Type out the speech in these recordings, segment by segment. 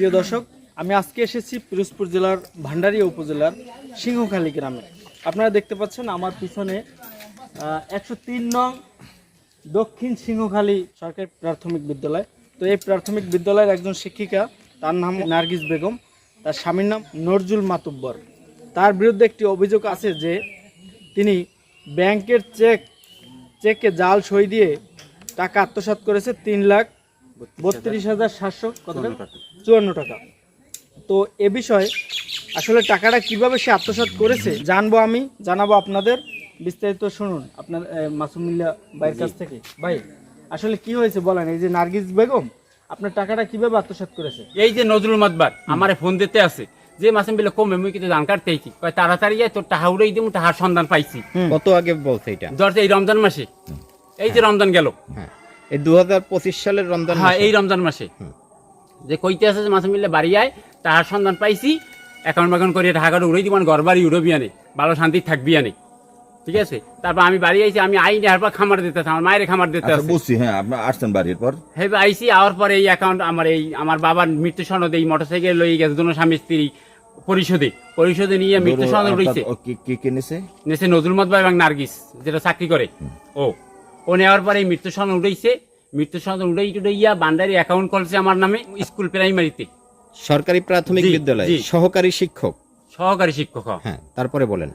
প্রিয় দর্শক, আমি আজকে এসেছি পিরোজপুর জেলার ভান্ডারিয়া উপজেলার সিংহখালী গ্রামে। আপনারা দেখতে পাচ্ছেন আমার পিছনে একশো তিন নং দক্ষিণ সিংহখালী সরকারি প্রাথমিক বিদ্যালয়। তো এই প্রাথমিক বিদ্যালয়ের একজন শিক্ষিকা, তার নাম নার্গিস বেগম, তার স্বামীর নাম নজরুল মাতুব্বর। তার বিরুদ্ধে একটি অভিযোগ আছে যে, তিনি ব্যাংকের চেক, চেকে জাল সই দিয়ে টাকা আত্মসাৎ করেছে তিন লাখ বত্রিশ হাজার সাতশো, কত টাকা। চুয়ান্ন টাকা। তো এ বিষয়ে আসলে টাকাটা কীভাবে সে আত্মসাৎ করেছে জানব আমি জানাব আপনাদের। বিস্তারিত শুনুন আপনার মাসুমিল্লা ভাইয়ের কাছ থেকে। ভাই আসলে কি হয়েছে বলেন এই যে নার্গিস বেগম আপনার টাকাটা কীভাবে আত্মসাৎ করেছে? এই যে নজরুল মাতবার আমারে ফোন দিতে আছে যে মাসিম বিলে কমে মুই কিন্তু ধান কাটতেইছি কয় তাড়াতাড়ি যায় তোর টাহা উড়াই দিমু টাহার সন্ধান পাইছি। কত আগে বলছে এটা ধর এই রমজান মাসে। এই যে রমজান গেল। হ্যাঁ। এই দু হাজার পঁচিশ সালের রমজান হ্যাঁ এই রমজান মাসে। যে কইতে আছে যে মাসিম বিলে বাড়ি আয় টাহার সন্ধান পাইছি অ্যাকাউন্ট ম্যাকাউন্ট করে টাকাটা উড়াই দিবান ঘর বাড়ি উড়বি আনে ভালো শান্তি থাকবি আনে। ঠিক আছে? তারপর আমি বাড়ি আইছি আমি আইনি হারপর খামার দিতে আমার মায়ের খামার দিতে আচ্ছা বুঝছি হ্যাঁ আপনার আসছেন বাড়ির পর। হেবে আইসি আওয়ার পরে এই অ্যাকাউন্ট আমার এই আমার বাবার মৃত্যু সনদ এই মোটরসাইকেল লই গেছে দুনো স্বামী স্ত্রী পরিশোধে। পরিশোধে নিয়ে মৃত্যু সনদ ও কি কি নিছে? নেছে নজরুল মতবা এবং নার্গিস যেটা চাকরি করে। ও ও নেওয়ার পরে এই মৃত্যু সনদ উঠেছে মৃত্যু সনদ উঠেই উঠাইয়া বান্ডারি অ্যাকাউন্ট করছে আমার নামে স্কুল প্রাইমারিতে সরকারি প্রাথমিক জি, বিদ্যালয় জি। সহকারী শিক্ষক সহকারী শিক্ষক হ। হ্যাঁ তারপরে বলেন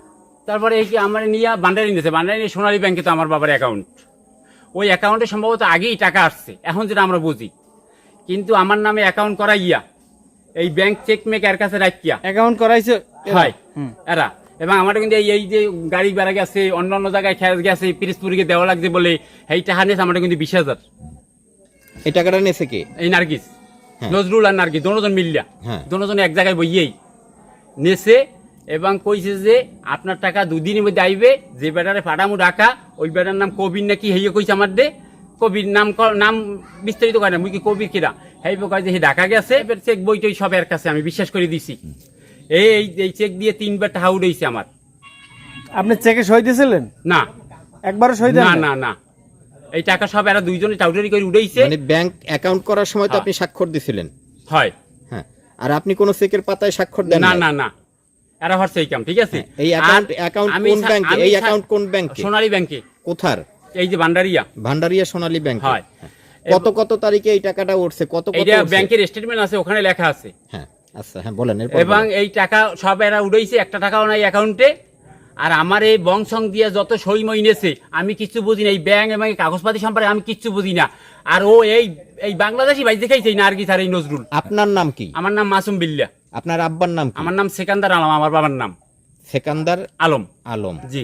তারপরে এই কি আমার নিয়ে বান্ডারি নিয়েছে বান্ডারি নিয়ে সোনালী ব্যাংকে তো আমার বাবার অ্যাকাউন্ট ওই অ্যাকাউন্টে সম্ভবত আগেই টাকা আসছে এখন যেটা আমরা বুঝি কিন্তু আমার নামে অ্যাকাউন্ট করা ইয়া এই ব্যাংক চেক মেক এর কাছে রাখিয়া অ্যাকাউন্ট করাইছে? হয় হুম। এরা এবং আমার কিন্তু এই- যে গাড়ি বেড়া গেছে অন্য অন্য জায়গায় খেয়াল গেছে পিরিসপুরিকে দেওয়া লাগছে বলে এই টাকা নিয়েছে আমার কিন্তু বিশ হাজার। এই টাকাটা নেছে কে? এই নার্গিস। হ্যাঁ। নজরুল আর নার্গিস দোনোজন মিল্লা। হ্যাঁ। দোনোজন এক জায়গায় বইয়েই নেছে এবং কইছে যে আপনার টাকা দুদিনের মধ্যে আইবে যে বেটারে ফাটামু ডাকা ওই বেটার নাম কবির নাকি হেয়ে কইছে আমার দে কবির নাম নাম বিস্তারিত করে না মুই কি কবির কিরা হেই কয় যে হে ডাকা গেছে চেক বই টই সব এর কাছে আমি বিশ্বাস করে দিছি। এই এই- এই চেক দিয়ে তিনবার টাকা উড়েছে আমার। আপনি চেকে সই দিয়েছিলেন? না। একবারও সই দেন না না না। এই টাকা সব এরা দুইজনে টাউটারি করে উড়েছে মানে ব্যাংক অ্যাকাউন্ট করার সময় তো হ্যাঁ। আপনি স্বাক্ষর দিছিলেন। হয়। হ্যাঁ। আর আপনি কোন চেকের পাতায় স্বাক্ষর দেন না না না। এরা হচ্ছে এই কাম ঠিক আছে? হ্যাঁ, এই অ্যাকাউন্ট অ্যাকাউন্ট কোন ব্যাংকে? এই অ্যাকাউন্ট কোন ব্যাংকে? সোনালী ব্যাংকে। কোথার? এই যে ভান্ডারিয়া। ভান্ডারিয়া সোনালী ব্যাংক। হয়। কত কত তারিখে এই টাকাটা উঠছে? কত কত ব্যাংকের স্টেটমেন্ট আছে ওখানে লেখা আছে। হ্যাঁ। আচ্ছা হ্যাঁ বলেন এবং এই টাকা সব এরা উড়াইছে একটা টাকাও নাই অ্যাকাউন্টে। আর আমার এই বংশং দিয়ে যত সই মইনেছে আমি কিচ্ছু বুঝি না এই ব্যাংক এবং এই কাগজপাতি সম্পর্কে আমি কিচ্ছু বুঝি না। আর ও এই এই বাংলাদেশি ভাই দেখাইছে নার্গিস আর এই নজরুল। আপনার নাম কি? আমার নাম মাসুম বিল্লা। আপনার আব্বার নাম কি? আমার নাম সেকান্দার আলম আমার বাবার নাম। সেকান্দার আলম। আলম। জি।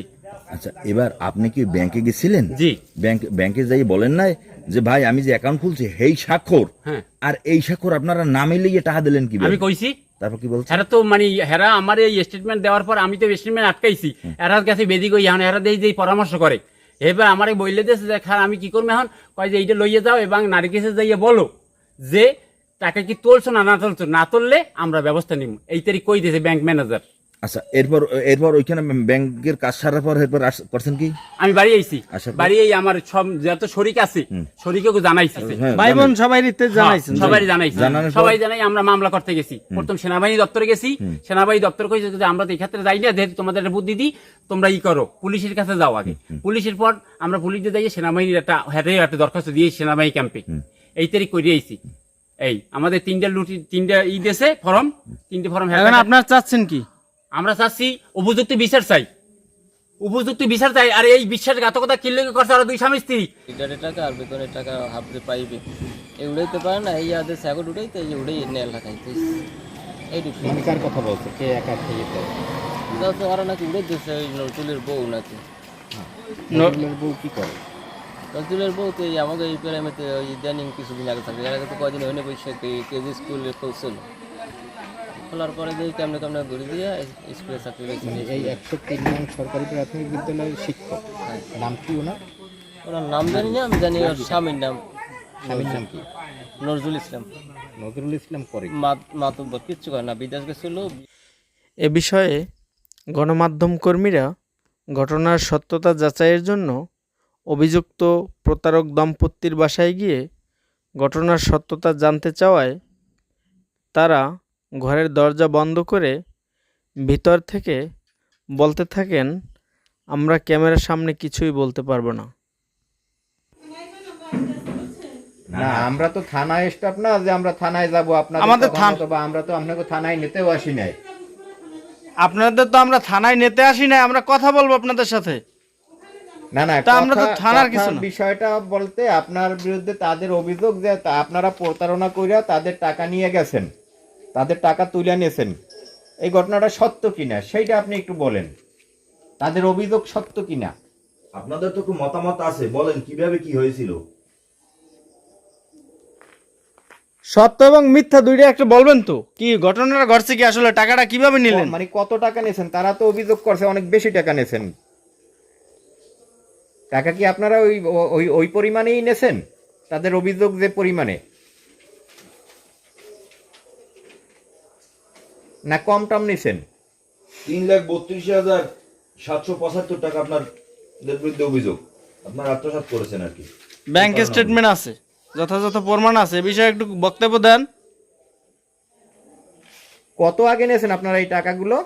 আচ্ছা এবার আপনি কি ব্যাংকে গেছিলেন? জি। ব্যাংক ব্যাংকে যাই বলেন নাই যে ভাই আমি যে অ্যাকাউন্ট খুলছি হেই স্বাক্ষর। হ্যাঁ। আর এই স্বাক্ষর আপনারা নামে লিয়ে টাকা দিলেন কি আমি কইছি। তারপর কি বলছেন? হেরা তো মানে হেরা আমার এই স্টেটমেন্ট দেওয়ার পর আমি তো স্টেটমেন্ট আটকাইছি। এরার কাছে বেদি কই এখন এরা দেই যে পরামর্শ করে। এবার আমার বইলে দিয়েছে যে খার আমি কি করব এখন? কয় যে এইটা লইয়ে যাও এবং নারিকেশে যাইয়ে বলো যে টাকা কি তুলছো না না তুলছো? না তুললে আমরা ব্যবস্থা নিব এই তারিখ কই দিয়েছে ব্যাংক ম্যানেজার আচ্ছা এরপর এরপর ওইখানে ব্যাংকের কাজ সারার পর এরপর করছেন কি? আমি বাড়ি আইছি। আচ্ছা। বাড়ি এই আমার সব যত শরিক আছে শরিককে জানাইছি হ্যাঁ, ভাই বোন সবাই রিতে জানাইছেন সবাই জানাইছি সবাই জানাই আমরা মামলা করতে গেছি। প্রথম সেনাবাহিনী দপ্তরে গেছি। সেনাবাহিনী দপ্তর কইছে যে আমরা তো এই ক্ষেত্রে যাই না যেহেতু তোমাদের একটা বুদ্ধি দিই তোমরা ই করো পুলিশের কাছে যাও আগে। পুলিশের পর আমরা পুলিশ দিয়ে যাই সেনাবাহিনীর একটা হ্যাটে একটা দরখাস্ত দিয়ে সেনাবাহিনী ক্যাম্পে। এই তারিখ করে আইছি। এই আমাদের তিনটা লুটি তিনটা ই দেশে ফর্ম। তিনটে ফর্ম আপনার চাচ্ছেন কি? আমরা চাচ্ছি উপযুক্ত বিচার চাই। উপযুক্ত বিচার চাই আর এই বিশ্বাসঘাতকতা কিল্লে করছে আর দুই স্বামী স্ত্রী। টাকা আর বেতনের টাকা হাফতে পাইবে। এই উড়াইতে পারে না এই আদের স্যাগট উড়াইতে এই উড়াই নেল লাগাইতে। এইটুকু মানে কার কথা বলছে? কে একা খেয়ে তো আরও নাকি উড়াইতেছে ওই নজরুলের বউ নাকি। নজরুলের বউ কি করে? নজরুলের বউ তো এই আমাকে এই প্রাইমেতে ওই ইদানিং কিছুদিন আগে থাকবে এর আগে তো কদিন হয়নি বসে কেজি স্কুলে খুলছিল খোলার পরে দিয়ে কেমনে কেমনে ঘুরে দিয়ে স্কুলে চাকরি পেয়েছে মানে এই একশো তিন নং সরকারি প্রাথমিক বিদ্যালয়ের শিক্ষক। নাম কি ওনার? ওনার নাম জানি না আমি জানি ওর স্বামীর নাম। স্বামীর নাম কি? নজরুল ইসলাম। নজরুল ইসলাম করে কি? মাতুব্বর কিচ্ছু করে না বিদেশ গেছিল এ বিষয়ে গণমাধ্যম কর্মীরা ঘটনার সত্যতা যাচাইয়ের জন্য অভিযুক্ত প্রতারক দম্পতির বাসায় গিয়ে ঘটনার সত্যতা জানতে চাওয়ায় তারা ঘরের দরজা বন্ধ করে ভিতর থেকে বলতে থাকেন আমরা ক্যামেরার সামনে কিছুই বলতে পারব না। না আমরা তো থানায় স্টাফ না যে আমরা থানায় যাব আপনাদের আমাদের আমরা তো আপনাকে থানায় নিতেও আসি নাই। আপনাদের তো আমরা থানায় নিতে আসি নাই আমরা কথা বলব আপনাদের সাথে। না না তা আমরা তো থানার কিছু না। বিষয়টা বলতে আপনার বিরুদ্ধে তাদের অভিযোগ যে তা- আপনারা প্রতারণা কইরা তাদের টাকা নিয়ে গেছেন। তাদের টাকা তুলে নিয়েছেন। এই ঘটনাটা সত্য কিনা সেইটা আপনি একটু বলেন। তাদের অভিযোগ সত্য কিনা? আপনাদের তো একটু মতামত আছে বলেন কীভাবে কি হয়েছিল? সত্য এবং মিথ্যা দুইটা একটা বলবেন তো। কি ঘটনাটা ঘটছে কি আসলে? টাকাটা কীভাবে নিলেন? মানে কত টাকা নিয়েছেন? তারা তো অভিযোগ করছে অনেক বেশি টাকা নিয়েছেন। টাকা কি আপনারা ওই ওই ওই পরিমাণেই নেছেন তাদের অভিযোগ যে পরিমাণে? না কম টম নিছেন? তিন লাখ বত্রিশ হাজার সাতশো পঁচাত্তর টাকা আপনার বিরুদ্ধে অভিযোগ। আপনার আত্মসাৎ করেছেন আর কি। ব্যাংক স্টেটমেন্ট আছে যথাযথ প্রমাণ আছে। এ বিষয়ে একটু বক্তব্য দেন। কত আগে নিয়েছেন আপনারা এই টাকাগুলো?